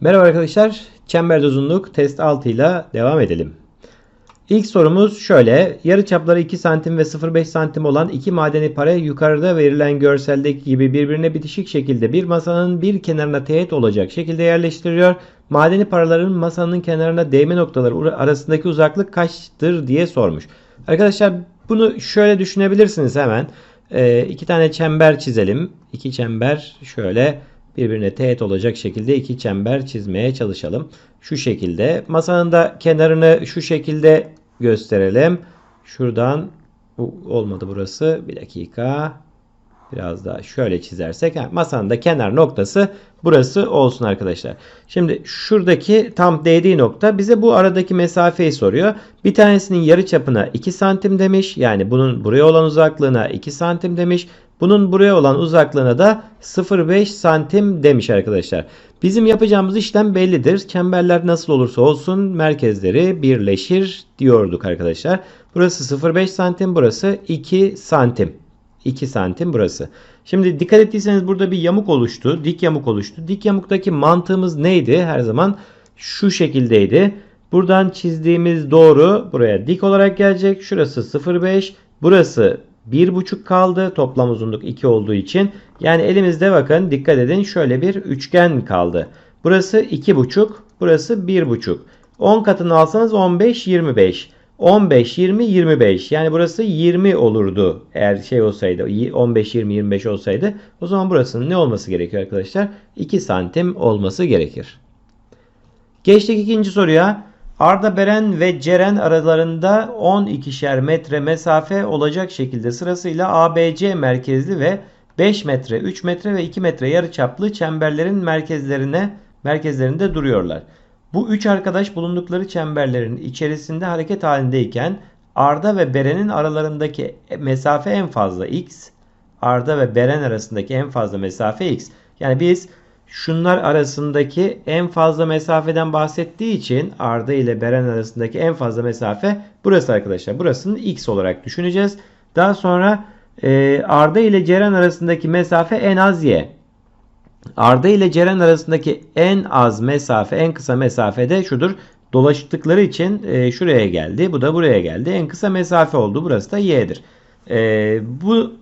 Merhaba arkadaşlar. Çember uzunluk test 6 ile devam edelim. İlk sorumuz şöyle. Yarıçapları 2 santim ve 0,5 santim olan iki madeni para yukarıda verilen görseldeki gibi birbirine bitişik şekilde bir masanın bir kenarına teğet olacak şekilde yerleştiriliyor. Madeni paraların masanın kenarına değme noktaları arasındaki uzaklık kaçtır diye sormuş. Arkadaşlar bunu şöyle düşünebilirsiniz hemen. Ee, iki tane çember çizelim. İki çember şöyle birbirine teğet olacak şekilde iki çember çizmeye çalışalım. Şu şekilde. Masanın da kenarını şu şekilde gösterelim. Şuradan bu olmadı burası. Bir dakika. Biraz daha şöyle çizersek. Ha, masanın da kenar noktası burası olsun arkadaşlar. Şimdi şuradaki tam değdiği nokta bize bu aradaki mesafeyi soruyor. Bir tanesinin yarı çapına 2 santim demiş. Yani bunun buraya olan uzaklığına 2 santim demiş. Bunun buraya olan uzaklığına da 0,5 santim demiş arkadaşlar. Bizim yapacağımız işlem bellidir. Çemberler nasıl olursa olsun merkezleri birleşir diyorduk arkadaşlar. Burası 0,5 santim, burası 2 santim. 2 santim burası. Şimdi dikkat ettiyseniz burada bir yamuk oluştu. Dik yamuk oluştu. Dik yamuktaki mantığımız neydi? Her zaman şu şekildeydi. Buradan çizdiğimiz doğru buraya dik olarak gelecek. Şurası 0,5. Burası 1,5 kaldı. Toplam uzunluk 2 olduğu için. Yani elimizde bakın dikkat edin şöyle bir üçgen kaldı. Burası 2,5. Burası 1,5. 10 katını alsanız 15, 25. 15, 20, 25. Yani burası 20 olurdu. Eğer şey olsaydı 15, 20, 25 olsaydı. O zaman burasının ne olması gerekiyor arkadaşlar? 2 santim olması gerekir. Geçtik ikinci soruya. Arda Beren ve Ceren aralarında 12'şer metre mesafe olacak şekilde sırasıyla ABC merkezli ve 5 metre, 3 metre ve 2 metre yarıçaplı çemberlerin merkezlerine merkezlerinde duruyorlar. Bu üç arkadaş bulundukları çemberlerin içerisinde hareket halindeyken Arda ve Beren'in aralarındaki mesafe en fazla x. Arda ve Beren arasındaki en fazla mesafe x. Yani biz şunlar arasındaki en fazla mesafeden bahsettiği için Arda ile Beren arasındaki en fazla mesafe burası arkadaşlar. Burasını x olarak düşüneceğiz. Daha sonra e, Arda ile Ceren arasındaki mesafe en az y. Arda ile Ceren arasındaki en az mesafe, en kısa mesafe de şudur. Dolaştıkları için e, şuraya geldi. Bu da buraya geldi. En kısa mesafe oldu. Burası da y'dir. E, bu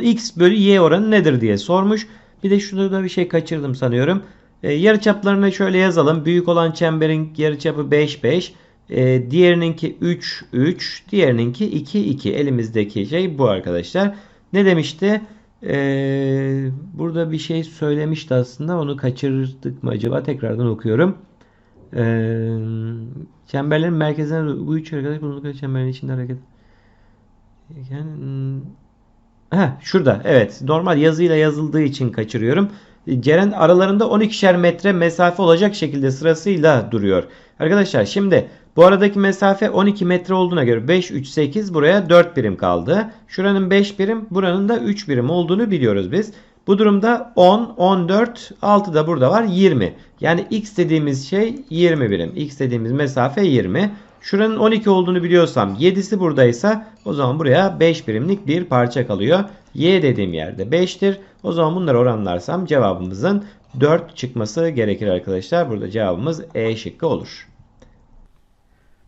x bölü y oranı nedir diye sormuş. Bir de şurada bir şey kaçırdım sanıyorum. E, yarıçaplarını şöyle yazalım. Büyük olan çemberin yarıçapı 5 5. E, diğerininki 3 3. Diğerininki 2 2. Elimizdeki şey bu arkadaşlar. Ne demişti? Ee, burada bir şey söylemişti aslında. Onu kaçırdık mı acaba? Tekrardan okuyorum. Ee, çemberlerin merkezine bu üç arkadaş bulundukları çemberin içinde hareket. Yani, Heh, şurada evet normal yazıyla yazıldığı için kaçırıyorum. Ceren aralarında 12'şer metre mesafe olacak şekilde sırasıyla duruyor. Arkadaşlar şimdi bu aradaki mesafe 12 metre olduğuna göre 5, 3, 8 buraya 4 birim kaldı. Şuranın 5 birim buranın da 3 birim olduğunu biliyoruz biz. Bu durumda 10, 14, 6 da burada var 20. Yani x dediğimiz şey 20 birim. X dediğimiz mesafe 20. Şuranın 12 olduğunu biliyorsam 7'si buradaysa o zaman buraya 5 birimlik bir parça kalıyor. Y dediğim yerde 5'tir. O zaman bunları oranlarsam cevabımızın 4 çıkması gerekir arkadaşlar. Burada cevabımız E şıkkı olur.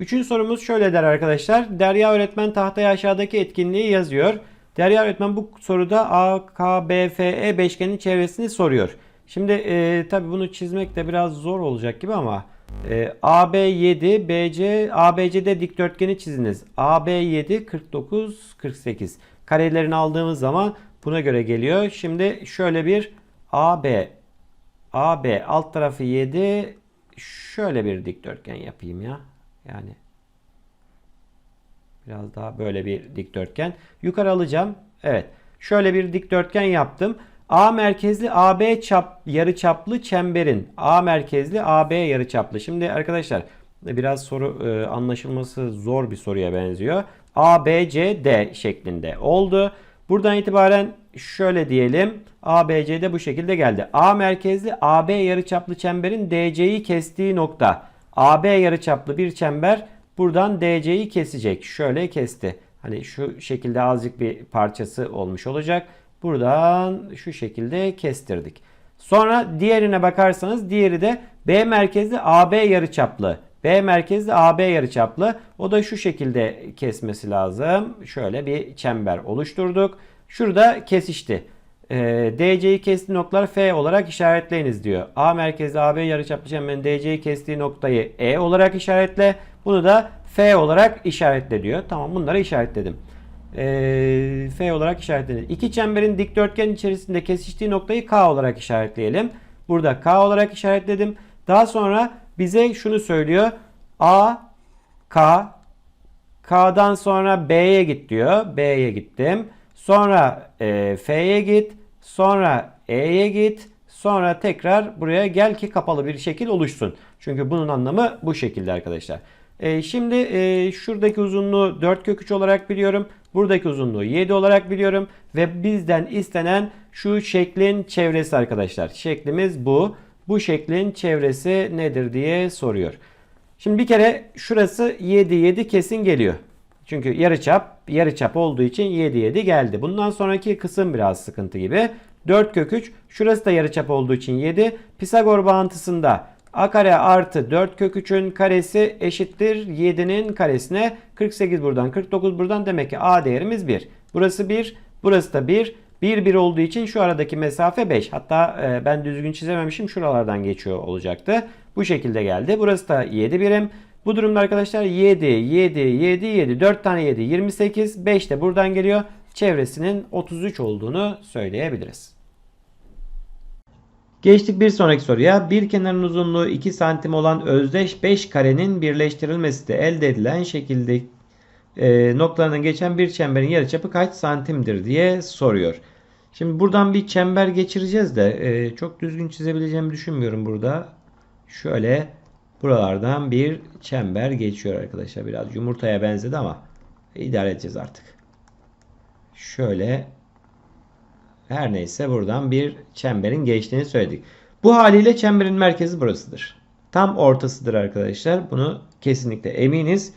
Üçüncü sorumuz şöyle der arkadaşlar. Derya öğretmen tahtaya aşağıdaki etkinliği yazıyor. Derya öğretmen bu soruda AKBFE beşgenin çevresini soruyor. Şimdi e, tabi bunu çizmek de biraz zor olacak gibi ama e, AB7, BC, ABCD dikdörtgeni çiziniz. AB7, 49, 48. Karelerini aldığımız zaman buna göre geliyor. Şimdi şöyle bir AB, AB alt tarafı 7, şöyle bir dikdörtgen yapayım ya. Yani biraz daha böyle bir dikdörtgen. Yukarı alacağım. Evet. Şöyle bir dikdörtgen yaptım. A merkezli AB çap yarıçaplı çemberin A merkezli AB yarıçaplı. Şimdi arkadaşlar biraz soru e, anlaşılması zor bir soruya benziyor. A şeklinde oldu. Buradan itibaren şöyle diyelim. A bu şekilde geldi. A merkezli AB yarıçaplı çemberin DC'yi kestiği nokta. AB yarıçaplı bir çember buradan DC'yi kesecek. Şöyle kesti. Hani şu şekilde azıcık bir parçası olmuş olacak. Buradan şu şekilde kestirdik. Sonra diğerine bakarsanız diğeri de B merkezli AB yarıçaplı. B merkezli AB yarıçaplı. O da şu şekilde kesmesi lazım. Şöyle bir çember oluşturduk. Şurada kesişti. Ee, DC'yi kestiği noktalar F olarak işaretleyiniz diyor. A merkezli AB yarıçaplı çemberin DC'yi kestiği noktayı E olarak işaretle. Bunu da F olarak işaretle diyor. Tamam bunları işaretledim. Ee, F olarak işaretledim. İki çemberin dikdörtgen içerisinde kesiştiği noktayı K olarak işaretleyelim. Burada K olarak işaretledim. Daha sonra bize şunu söylüyor. A, K, K'dan sonra B'ye git diyor. B'ye gittim. Sonra e, F'ye git. Sonra E'ye git. Sonra tekrar buraya gel ki kapalı bir şekil oluşsun. Çünkü bunun anlamı bu şekilde arkadaşlar. E, şimdi e, şuradaki uzunluğu 4 kök 3 olarak biliyorum. Buradaki uzunluğu 7 olarak biliyorum. Ve bizden istenen şu şeklin çevresi arkadaşlar. Şeklimiz bu. Bu şeklin çevresi nedir diye soruyor. Şimdi bir kere şurası 7 7 kesin geliyor. Çünkü yarıçap yarıçap olduğu için 7 7 geldi. Bundan sonraki kısım biraz sıkıntı gibi. 4 kök 3 şurası da yarıçap olduğu için 7. Pisagor bağıntısında a kare artı 4 kök 3'ün karesi eşittir 7'nin karesine 48 buradan 49 buradan demek ki a değerimiz 1. Burası 1 burası da 1. 1 1 olduğu için şu aradaki mesafe 5. Hatta e, ben düzgün çizememişim şuralardan geçiyor olacaktı. Bu şekilde geldi. Burası da 7 birim. Bu durumda arkadaşlar 7, 7, 7, 7, 4 tane 7, 28, 5 de buradan geliyor. Çevresinin 33 olduğunu söyleyebiliriz. Geçtik bir sonraki soruya. Bir kenarın uzunluğu 2 santim olan özdeş 5 karenin birleştirilmesi de elde edilen şekilde e, noktalarından geçen bir çemberin yarıçapı kaç santimdir diye soruyor. Şimdi buradan bir çember geçireceğiz de e, çok düzgün çizebileceğimi düşünmüyorum burada. Şöyle buralardan bir çember geçiyor arkadaşlar. Biraz yumurtaya benzedi ama idare edeceğiz artık. Şöyle her neyse buradan bir çemberin geçtiğini söyledik. Bu haliyle çemberin merkezi burasıdır. Tam ortasıdır arkadaşlar. Bunu kesinlikle eminiz.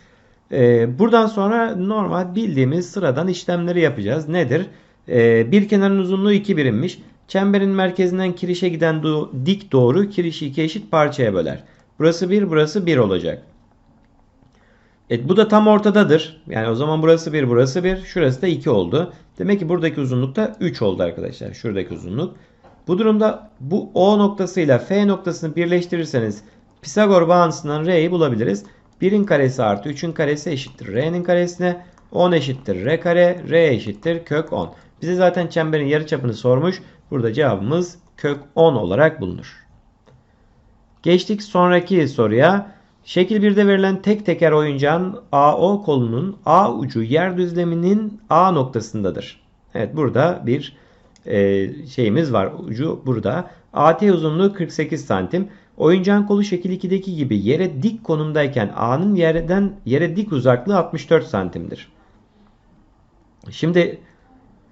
Ee, buradan sonra normal bildiğimiz sıradan işlemleri yapacağız. Nedir? Ee, bir kenarın uzunluğu 2 birimmiş. Çemberin merkezinden kirişe giden do- dik doğru kirişi iki eşit parçaya böler. Burası 1, burası 1 olacak. Evet, bu da tam ortadadır. Yani o zaman burası 1, burası 1, şurası da 2 oldu. Demek ki buradaki uzunluk da 3 oldu arkadaşlar. Şuradaki uzunluk. Bu durumda bu O noktasıyla F noktasını birleştirirseniz Pisagor bağıntısından R'yi bulabiliriz. 1'in karesi artı 3'ün karesi eşittir R'nin karesine. 10 eşittir R kare. R eşittir kök 10. Bize zaten çemberin yarıçapını sormuş. Burada cevabımız kök 10 olarak bulunur. Geçtik sonraki soruya. Şekil 1'de verilen tek teker oyuncağın AO kolunun A ucu yer düzleminin A noktasındadır. Evet burada bir e, şeyimiz var. Ucu burada. AT uzunluğu 48 santim. Oyuncağın kolu şekil 2'deki gibi yere dik konumdayken A'nın yerden yere dik uzaklığı 64 santimdir. Şimdi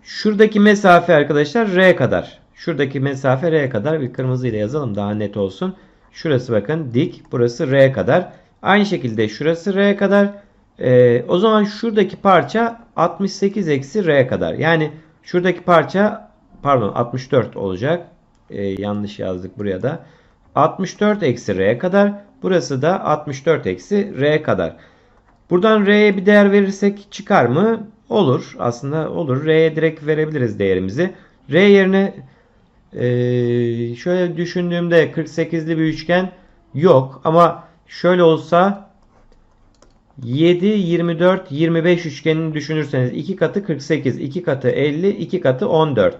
şuradaki mesafe arkadaşlar R kadar. Şuradaki mesafe R kadar bir kırmızıyla yazalım daha net olsun. Şurası bakın dik. Burası R kadar. Aynı şekilde şurası R kadar. Ee, o zaman şuradaki parça 68 eksi R kadar. Yani şuradaki parça pardon 64 olacak. Ee, yanlış yazdık buraya da. 64 eksi R kadar. Burası da 64 eksi R kadar. Buradan R'ye bir değer verirsek çıkar mı? Olur. Aslında olur. R'ye direkt verebiliriz değerimizi. R yerine ee, şöyle düşündüğümde 48'li bir üçgen yok ama şöyle olsa 7, 24, 25 üçgenini düşünürseniz 2 katı 48, 2 katı 50, 2 katı 14.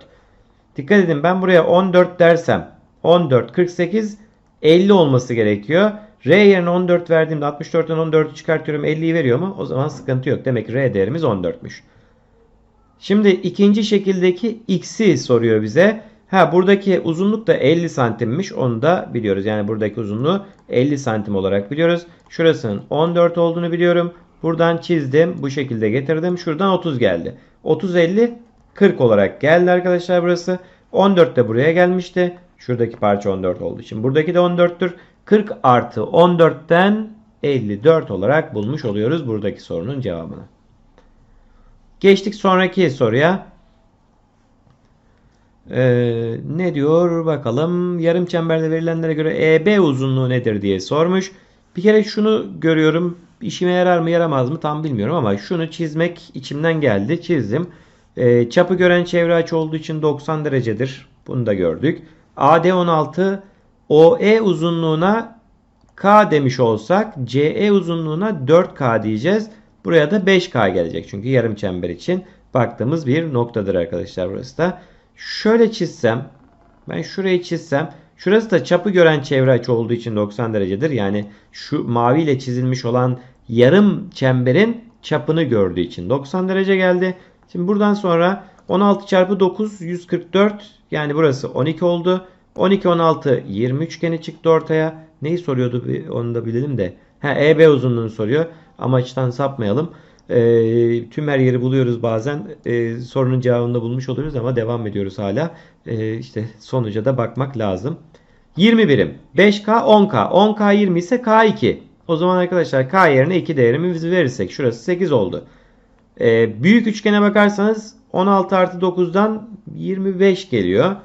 Dikkat edin ben buraya 14 dersem 14, 48, 50 olması gerekiyor. R yerine 14 verdiğimde 64'ten 14'ü çıkartıyorum 50'yi veriyor mu? O zaman sıkıntı yok. Demek ki R değerimiz 14'müş. Şimdi ikinci şekildeki x'i soruyor bize. Ha buradaki uzunluk da 50 santimmiş. Onu da biliyoruz. Yani buradaki uzunluğu 50 santim olarak biliyoruz. Şurasının 14 olduğunu biliyorum. Buradan çizdim. Bu şekilde getirdim. Şuradan 30 geldi. 30 50 40 olarak geldi arkadaşlar burası. 14 de buraya gelmişti. Şuradaki parça 14 olduğu için. Buradaki de 14'tür. 40 artı 14'ten 54 olarak bulmuş oluyoruz buradaki sorunun cevabını. Geçtik sonraki soruya. Ee, ne diyor bakalım. Yarım çemberde verilenlere göre EB uzunluğu nedir diye sormuş. Bir kere şunu görüyorum. İşime yarar mı yaramaz mı tam bilmiyorum ama şunu çizmek içimden geldi. Çizdim. Ee, çapı gören çevre açı olduğu için 90 derecedir. Bunu da gördük. AD 16 OE uzunluğuna K demiş olsak CE uzunluğuna 4K diyeceğiz. Buraya da 5K gelecek. Çünkü yarım çember için baktığımız bir noktadır arkadaşlar burası da. Şöyle çizsem ben şurayı çizsem şurası da çapı gören çevre açı olduğu için 90 derecedir. Yani şu maviyle çizilmiş olan yarım çemberin çapını gördüğü için 90 derece geldi. Şimdi buradan sonra 16 çarpı 9 144 yani burası 12 oldu. 12 16 20 üçgeni çıktı ortaya. Neyi soruyordu onu da bilelim de. Ha EB uzunluğunu soruyor. Amaçtan sapmayalım. E, tüm her yeri buluyoruz bazen. E, sorunun cevabını da bulmuş oluyoruz ama devam ediyoruz hala. E, işte sonuca da bakmak lazım. 20 birim. 5K 10K. 10K 20 ise K2. O zaman arkadaşlar K yerine 2 değerimizi verirsek şurası 8 oldu. E, büyük üçgene bakarsanız 16 artı 9'dan 25 geliyor.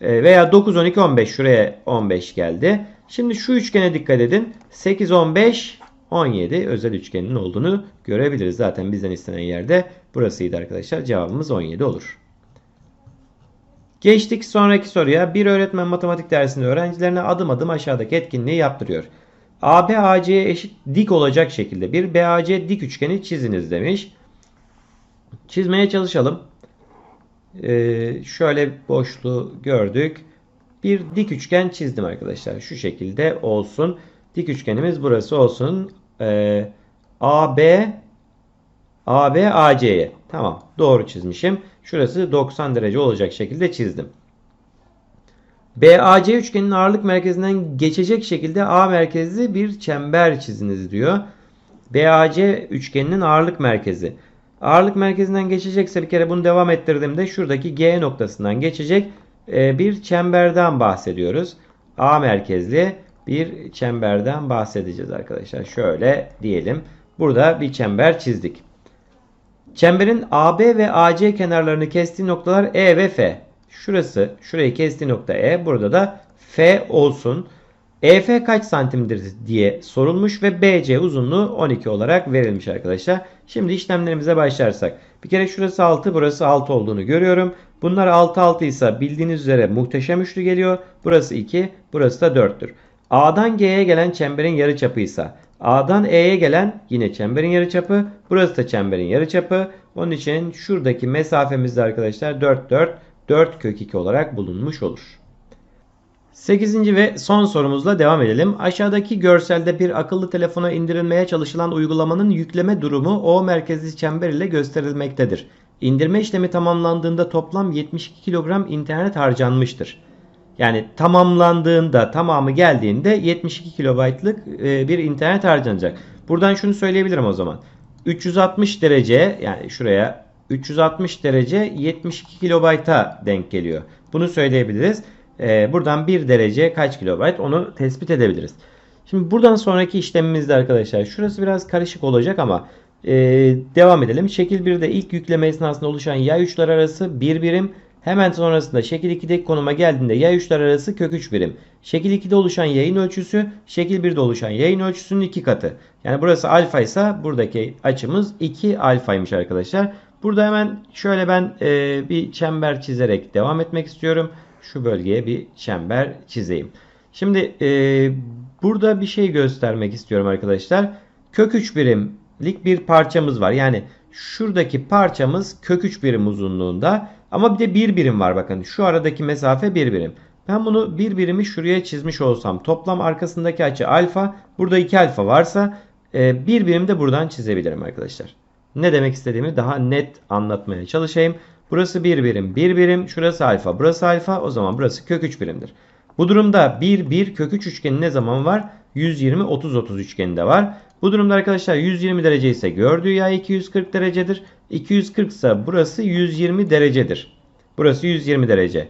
E, veya 9, 12, 15 şuraya 15 geldi. Şimdi şu üçgene dikkat edin. 8, 15, 17 özel üçgenin olduğunu görebiliriz. Zaten bizden istenen yerde burasıydı arkadaşlar. Cevabımız 17 olur. Geçtik sonraki soruya. Bir öğretmen matematik dersinde öğrencilerine adım adım aşağıdaki etkinliği yaptırıyor. AB AC'ye eşit dik olacak şekilde bir BAC dik üçgeni çiziniz demiş. Çizmeye çalışalım. Ee, şöyle boşluğu gördük. Bir dik üçgen çizdim arkadaşlar. Şu şekilde olsun. Dik üçgenimiz burası olsun. Ee, AB AB AC'ye. Tamam. Doğru çizmişim. Şurası 90 derece olacak şekilde çizdim. BAC üçgenin ağırlık merkezinden geçecek şekilde A merkezli bir çember çiziniz diyor. BAC üçgeninin ağırlık merkezi. Ağırlık merkezinden geçecekse bir kere bunu devam ettirdiğimde şuradaki G noktasından geçecek e, bir çemberden bahsediyoruz. A merkezli bir çemberden bahsedeceğiz arkadaşlar. Şöyle diyelim. Burada bir çember çizdik. Çemberin AB ve AC kenarlarını kestiği noktalar E ve F. Şurası, şurayı kestiği nokta E. Burada da F olsun. EF kaç santimdir diye sorulmuş ve BC uzunluğu 12 olarak verilmiş arkadaşlar. Şimdi işlemlerimize başlarsak. Bir kere şurası 6, burası 6 olduğunu görüyorum. Bunlar 6 6 ise bildiğiniz üzere muhteşem üçlü geliyor. Burası 2, burası da 4'tür. A'dan G'ye gelen çemberin yarıçapı ise A'dan E'ye gelen yine çemberin yarıçapı. Burası da çemberin yarıçapı. Onun için şuradaki mesafemiz de arkadaşlar 4 4 4 kök 2 olarak bulunmuş olur. 8. ve son sorumuzla devam edelim. Aşağıdaki görselde bir akıllı telefona indirilmeye çalışılan uygulamanın yükleme durumu O merkezli çember ile gösterilmektedir. İndirme işlemi tamamlandığında toplam 72 kilogram internet harcanmıştır. Yani tamamlandığında, tamamı geldiğinde 72 kilobaytlık e, bir internet harcanacak. Buradan şunu söyleyebilirim o zaman. 360 derece yani şuraya 360 derece 72 kilobayta denk geliyor. Bunu söyleyebiliriz. E, buradan 1 derece kaç kilobayt onu tespit edebiliriz. Şimdi buradan sonraki işlemimizde arkadaşlar şurası biraz karışık olacak ama e, devam edelim. Şekil 1'de ilk yükleme esnasında oluşan yay uçlar arası 1 birim. Hemen sonrasında şekil 2'deki konuma geldiğinde yay uçlar arası kök 3 birim. Şekil 2'de oluşan yayın ölçüsü şekil 1'de oluşan yayın ölçüsünün 2 katı. Yani burası alfa ise buradaki açımız 2 alfaymış arkadaşlar. Burada hemen şöyle ben e, bir çember çizerek devam etmek istiyorum. Şu bölgeye bir çember çizeyim. Şimdi e, burada bir şey göstermek istiyorum arkadaşlar. Kök 3 birimlik bir parçamız var. Yani şuradaki parçamız kök 3 birim uzunluğunda. Ama bir de 1 birim var bakın. Şu aradaki mesafe 1 birim. Ben bunu 1 birimi şuraya çizmiş olsam toplam arkasındaki açı alfa. Burada 2 alfa varsa 1 e, birim de buradan çizebilirim arkadaşlar. Ne demek istediğimi daha net anlatmaya çalışayım. Burası 1 birim, 1 birim, şurası alfa, burası alfa. O zaman burası kök 3 birimdir. Bu durumda 1 1 kök 3 üçgeni ne zaman var? 120 30 30 üçgeni de var. Bu durumda arkadaşlar 120 derece ise gördüğü yay 240 derecedir. 240 ise burası 120 derecedir. Burası 120 derece.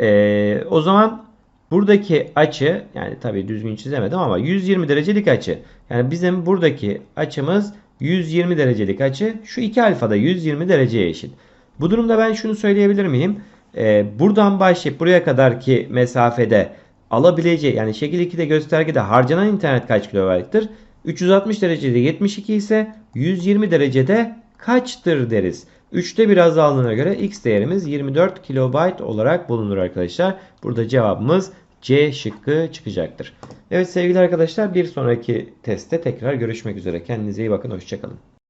Ee, o zaman buradaki açı yani tabii düzgün çizemedim ama 120 derecelik açı. Yani bizim buradaki açımız 120 derecelik açı. Şu 2 alfa da 120 dereceye eşit. Bu durumda ben şunu söyleyebilir miyim? e, buradan başlayıp buraya kadarki mesafede alabileceği yani şekil 2'de göstergede harcanan internet kaç kilobayttır? 360 derecede 72 ise 120 derecede kaçtır deriz. 3'te bir azaldığına göre x değerimiz 24 kilobayt olarak bulunur arkadaşlar. Burada cevabımız C şıkkı çıkacaktır. Evet sevgili arkadaşlar bir sonraki testte tekrar görüşmek üzere. Kendinize iyi bakın. Hoşçakalın.